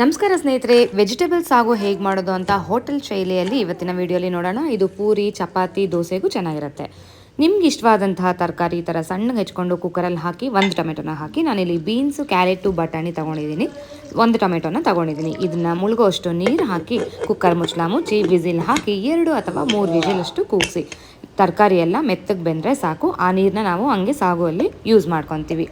ನಮಸ್ಕಾರ ಸ್ನೇಹಿತರೆ ವೆಜಿಟೇಬಲ್ ಸಾಗು ಹೇಗೆ ಮಾಡೋದು ಅಂತ ಹೋಟೆಲ್ ಶೈಲಿಯಲ್ಲಿ ಇವತ್ತಿನ ವಿಡಿಯೋಲಿ ನೋಡೋಣ. ಇದು ಪೂರಿ, ಚಪಾತಿ, ದೋಸೆಗೂ ಚೆನ್ನಾಗಿರುತ್ತೆ. ನಿಮ್ಗೆ ಇಷ್ಟವಾದಂತಹ ತರಕಾರಿ ಈ ಥರ ಸಣ್ಣಗೆ ಹೆಚ್ಕೊಂಡು ಕುಕ್ಕರಲ್ಲಿ ಹಾಕಿ ಒಂದು ಟೊಮೆಟೊನ ಹಾಕಿ ನಾನಿಲ್ಲಿ ಬೀನ್ಸು, ಕ್ಯಾರೆಟು, ಬಟಾಣಿ ತೊಗೊಂಡಿದ್ದೀನಿ. ಒಂದು ಟೊಮೆಟೊನ ತೊಗೊಂಡಿದ್ದೀನಿ. ಇದನ್ನು ಮುಳುಗೋಷ್ಟು ನೀರು ಹಾಕಿ ಕುಕ್ಕರ್ ಮುಚ್ಚಳ ಮುಚ್ಚಿ, ವಿಸಿಲ್ ಹಾಕಿ ಎರಡು ಅಥವಾ ಮೂರು ವಿಸಿಲಷ್ಟು ಕೂಗಿಸಿ. ತರಕಾರಿ ಎಲ್ಲ ಮೆತ್ತಗೆ ಬೆಂದರೆ ಸಾಕು. ಆ ನೀರನ್ನ ನಾವು ಹಂಗೆ ಸಾಗುವಲ್ಲಿ ಯೂಸ್ ಮಾಡ್ಕೊತೀವಿ.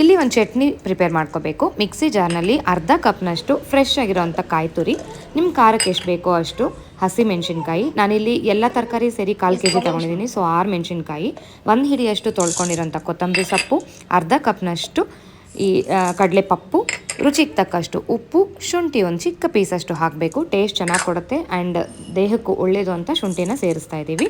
ಇಲ್ಲಿ ಒಂದು ಚಟ್ನಿ ಪ್ರಿಪೇರ್ ಮಾಡ್ಕೋಬೇಕು. ಮಿಕ್ಸಿ ಜಾರ್ನಲ್ಲಿ ಅರ್ಧ ಕಪ್ನಷ್ಟು ಫ್ರೆಶ್ ಆಗಿರೋಂಥ ಕಾಯಿ ತುರಿ. ನಿಮ್ಮ ಖಾರಕ್ಕೆ ಎಷ್ಟು ಬೇಕೋ ಅಷ್ಟು ಹಸಿ ಮೆಣಸಿನ್ಕಾಯಿ. ನಾನಿಲ್ಲಿ ಎಲ್ಲ ತರಕಾರಿ ಸೇರಿ ಕಾಲು ಕೆ ಜಿ ತೊಗೊಂಡಿದ್ದೀನಿ ಸೊ ಆರು ಮೆಣಸಿನ್ಕಾಯಿ. ಒಂದು ಹಿಡಿಯಷ್ಟು ತೊಳ್ಕೊಂಡಿರೋಂಥ ಕೊತ್ತಂಬರಿ ಸೊಪ್ಪು, ಅರ್ಧ ಕಪ್ನಷ್ಟು ಈ ಕಡಲೆ ಪಪ್ಪು ರುಚಿಗೆ ತಕ್ಕಷ್ಟು ಉಪ್ಪು, ಶುಂಠಿ ಒಂದು ಚಿಕ್ಕ ಪೀಸಷ್ಟು ಹಾಕಬೇಕು. ಟೇಸ್ಟ್ ಚೆನ್ನಾಗಿ ಕೊಡುತ್ತೆ ಆ್ಯಂಡ್ ದೇಹಕ್ಕೂ ಒಳ್ಳೆಯದು ಅಂತ ಶುಂಠಿನ ಸೇರಿಸ್ತಾ ಇದ್ದೀವಿ.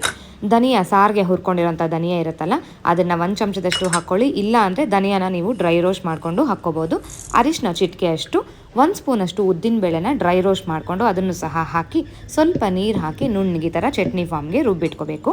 ಧನಿಯಾ, ಸಾರಿಗೆ ಹುರ್ಕೊಂಡಿರೋಂಥ ಧನಿಯಾ ಇರುತ್ತಲ್ಲ, ಅದನ್ನು ಒಂದು ಚಮಚದಷ್ಟು ಹಾಕ್ಕೊಳ್ಳಿ ಇಲ್ಲ ಅಂದರೆ ಧನಿಯಾನ ನೀವು ಡ್ರೈ ರೋಸ್ಟ್ ಮಾಡಿಕೊಂಡು ಹಾಕ್ಕೋಬೋದು. ಅರಿಶಿನ ಚಿಟಿಕೆಯಷ್ಟು ಒಂದು ಸ್ಪೂನಷ್ಟು ಉದ್ದಿನ ಬೇಳೆನ ಡ್ರೈ ರೋಸ್ಟ್ ಮಾಡಿಕೊಂಡು ಅದನ್ನು ಸಹ ಹಾಕಿ, ಸ್ವಲ್ಪ ನೀರು ಹಾಕಿ ನುಣ್ಣಗೆ ಥರ ಚಟ್ನಿ ಫಾರ್ಮ್ಗೆ ರುಬ್ಬಿಟ್ಕೋಬೇಕು.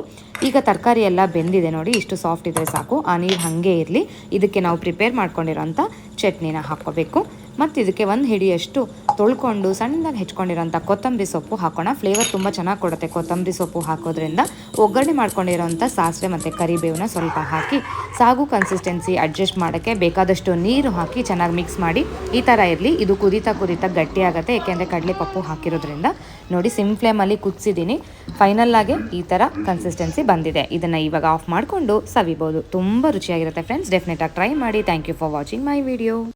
ಈಗ ತರಕಾರಿ ಎಲ್ಲ ಬೆಂದಿದೆ ನೋಡಿ, ಇಷ್ಟು ಸಾಫ್ಟ್ ಇದ್ದರೆ ಸಾಕು. ಆ ನೀರು ಹಾಗೆ ಇರಲಿ. ಇದಕ್ಕೆ ನಾವು ಪ್ರಿಪೇರ್ ಮಾಡ್ಕೊಂಡಿರೋಂಥ ಚಟ್ನಿನ ಹಾಕ್ಕೋಬೇಕು. ಮತ್ತು ಇದಕ್ಕೆ ಒಂದು ಹಿಡಿಯಷ್ಟು ತೊಳ್ಕೊಂಡು ಸಣ್ಣದಾಗಿ ಹೆಚ್ಕೊಂಡಿರೋಂಥ ಕೊತ್ತಂಬರಿ ಸೊಪ್ಪು ಹಾಕೋಣ. ಫ್ಲೇವರ್ ತುಂಬ ಚೆನ್ನಾಗಿ ಕೊಡುತ್ತೆ ಕೊತ್ತಂಬರಿ ಸೊಪ್ಪು ಹಾಕೋದ್ರಿಂದ. ಒಗ್ಗರಣೆ ಮಾಡ್ಕೊಂಡಿರೋಂಥ ಸಾಸಿವೆ ಮತ್ತು ಕರಿಬೇವನ್ನ ಸ್ವಲ್ಪ ಹಾಕಿ, ಸಾಗು ಕನ್ಸಿಸ್ಟೆನ್ಸಿ ಅಡ್ಜಸ್ಟ್ ಮಾಡೋಕ್ಕೆ ಬೇಕಾದಷ್ಟು ನೀರು ಹಾಕಿ ಚೆನ್ನಾಗಿ ಮಿಕ್ಸ್ ಮಾಡಿ. ಈ ಥರ ಇರಲಿ. ಇದು ಕುದೀತಾ ಕುದೀತಾ ಗಟ್ಟಿ ಆಗುತ್ತೆ. ಏಕೆಂದರೆ ಕಡಲೆ ಪಪ್ಪು ಹಾಕಿರೋದ್ರಿಂದ. ನೋಡಿ, ಸಿಮ್ ಫ್ಲೇಮಲ್ಲಿ ಕುದಿಸಿದ್ದೀನಿ ಫೈನಲ್ಲಾಗೆ ಈ ಥರ ಕನ್ಸಿಸ್ಟೆನ್ಸಿ ಬಂದಿದೆ. ಇದನ್ನು ಇವಾಗ ಆಫ್ ಮಾಡಿಕೊಂಡು ಸವಿಬೋದು. ತುಂಬ ರುಚಿಯಾಗಿರುತ್ತೆ ಫ್ರೆಂಡ್ಸ್ ಡೆಫಿನೆಟಾಗಿ ಟ್ರೈ ಮಾಡಿ. Thank you for watching my video